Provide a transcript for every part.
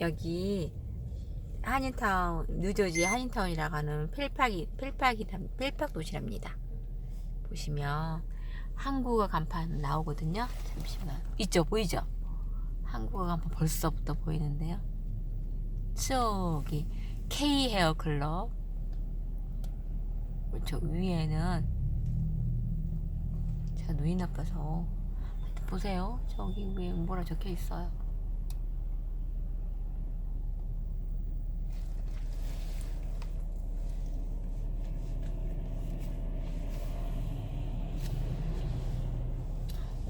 여기 한인타운 뉴저지 한인타운이라고 하는 필팍이 필팍이 필팍 도시랍니다. 보시면 한국어 간판 나오거든요. 잠시만 있죠 보이죠? 한국어 간판 벌써부터 보이는데요. 저기 K 헤어 클럽 저 위에는 제가 눈이 나빠서 보세요. 저기 위에 뭐라 적혀 있어요.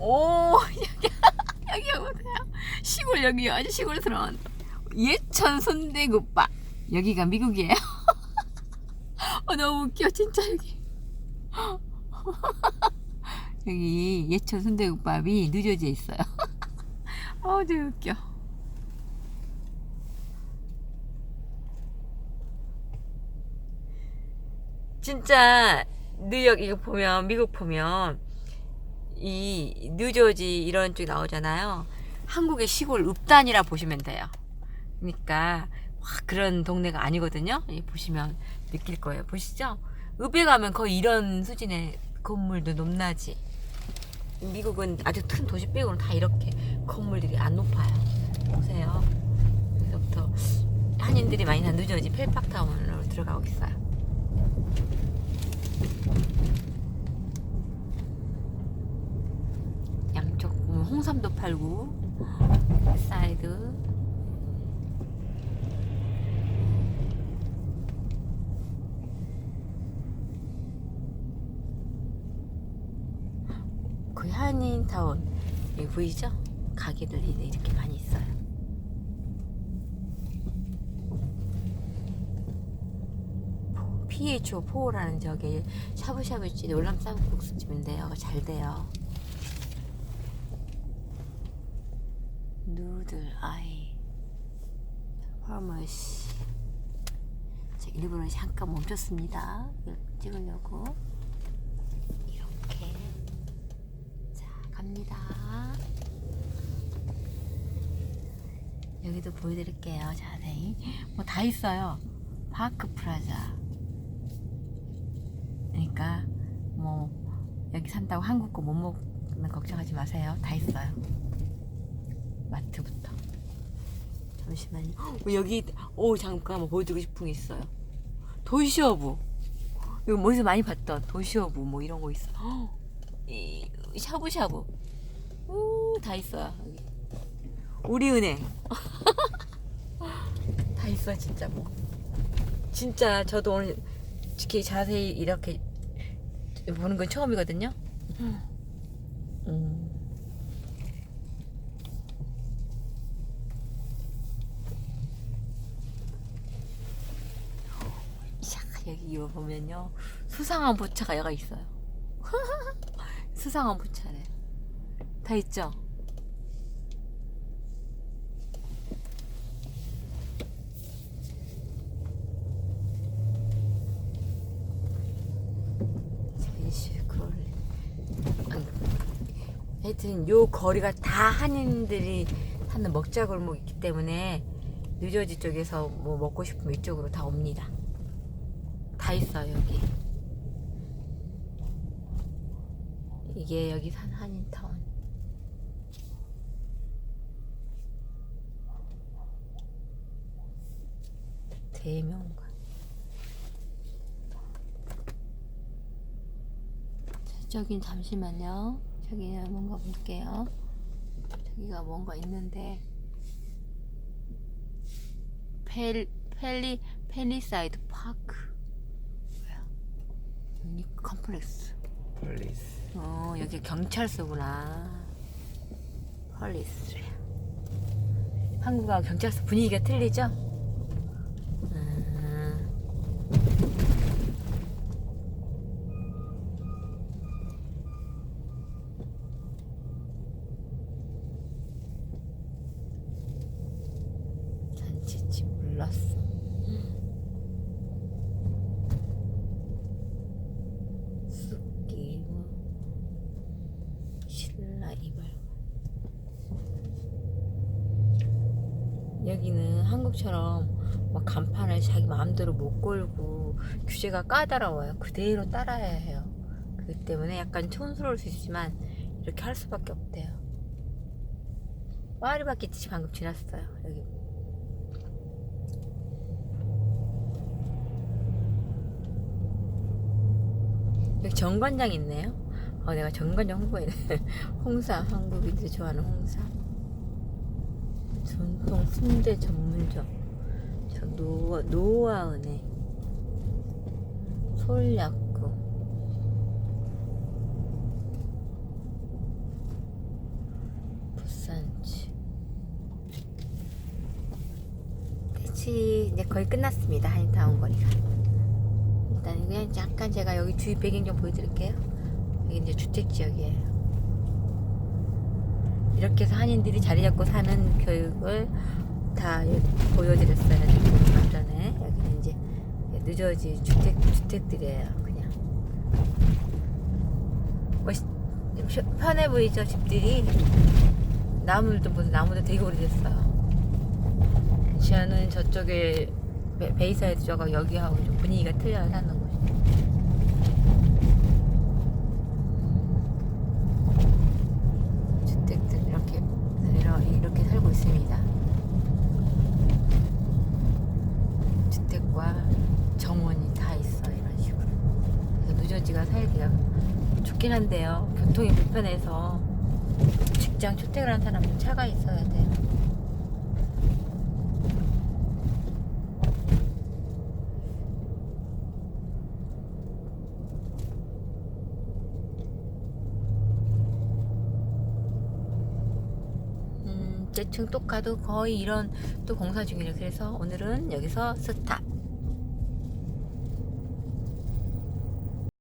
오 여기 여기 보세요. 시골 여기 아주 시골에 들어간 예천 순대국밥 여기가 미국이에요. 어, 너무 웃겨 진짜 여기. 여기 예천 순대국밥이 뉴저지에 있어요. 어, 되게 웃겨. 진짜 뉴욕 이거 보면 미국 보면 이 뉴저지 이런 쪽 나오잖아요. 한국의 시골 읍단이라 보시면 돼요. 그러니까 와, 그런 동네가 아니거든요. 이 보시면 느낄 거예요. 보시죠? 읍에 가면 거의 이런 수준의 건물도 높나지. 미국은 아주 큰 도시 빼고는 다 이렇게 건물들이 안 높아요. 보세요. 여기서부터 한인들이 많이 사는 뉴저지 펠팍타운으로 들어가고 있어요. 홍삼도 팔고 사이드 그 한인타운 여기 보이죠? 가게들이 이렇게 많이 있어요. PHO 4라는 저기 샤브샤브집 월남 쌀국수집인데요. 잘 돼요. 누들 아이 파머시 제가 일부러 잠깐 멈췄습니다. 찍으려고 이렇게 자 갑니다. 여기도 보여드릴게요. 자세히 뭐 다 있어요. 파크 프라자. 그러니까 뭐 여기 산다고 한국 거 못 먹는 걱정하지 마세요. 다 있어요. 마트부터. 잠시만요. 어, 여기 오 잠깐 뭐 보여드리고 싶은 게 있어요. 도시어부. 이거 어디서 많이 봤던 도시어부 뭐 이런 거 있어. 어, 이 샤브샤브. 오, 다 있어요. 여기. 우리은행. 다 있어 진짜 뭐. 진짜 저도 오늘 이렇게 자세히 이렇게 보는 건 처음이거든요. 음. 자, 여기 보면요. 수상한 보차가 여가 있어요. 수상한 보차래. 다 있죠? 하여튼 요 거리가 다 한인들이 사는 먹자 골목 있기 때문에 뉴저지 쪽에서 뭐 먹고 싶으면 이쪽으로 다 옵니다. 다 있어요 여기. 이게 여기 산 한인타운. 대명관. 자, 저긴 잠시만요. 저기 뭔가 볼게요. 저기가 뭔가 있는데 펠 펠리 펠리사이드 파크 니 컴플렉스. 폴리스 어 여기 경찰서구나. 펄리스. 한국하고 경찰서 분위기가 틀리죠? 음. 잔치집 몰랐어. 쑥기 뭐 여기는 한국처럼 막 간판을 자기 마음대로 못 걸고 규제가 까다로워요. 그대로 따라야 해요. 그 때문에 약간 촌스러울 수 있지만 이렇게 할 수밖에 없대요. 파리바게트 방금 지났어요. 여기. 여기 정관장 있네요. 어, 내가 정관장 홍보했네. 홍삼, 한국인들이 좋아하는 홍삼. 전통 순대 전문점. 저 노, 노아은행. 솔약구. 부산치. 대치 이제 거의 끝났습니다. 한인타운 거리가. 일단 그냥 잠깐 제가 여기 주위 배경 좀 보여드릴게요. 여기 이제 주택 지역이에요. 이렇게 해서 한인들이 자리 잡고 사는 교육을 다 보여드렸어요. 조금 전에 여기는 이제 늦어지 주택 주택들이에요. 그냥 시- 편해 보이죠 집들이 나무들도 무슨 나무도 되게 오래됐어요. 저는 저쪽에 베- 베이사이드 저거 여기하고 좀 분위기가 틀려요 사는 곳이. 주택들 이렇게 이러- 이렇게 살고 있습니다. 주택과 정원이 다 있어 이런 식으로. 누저지가 살기가 좋긴 한데요. 교통이 불편해서 직장 출퇴근하는 사람은 차가 있어야 돼요. 음, 대충 또 가도 거의 이런 또 공사 중이래요. 그래서 오늘은 여기서 스탑.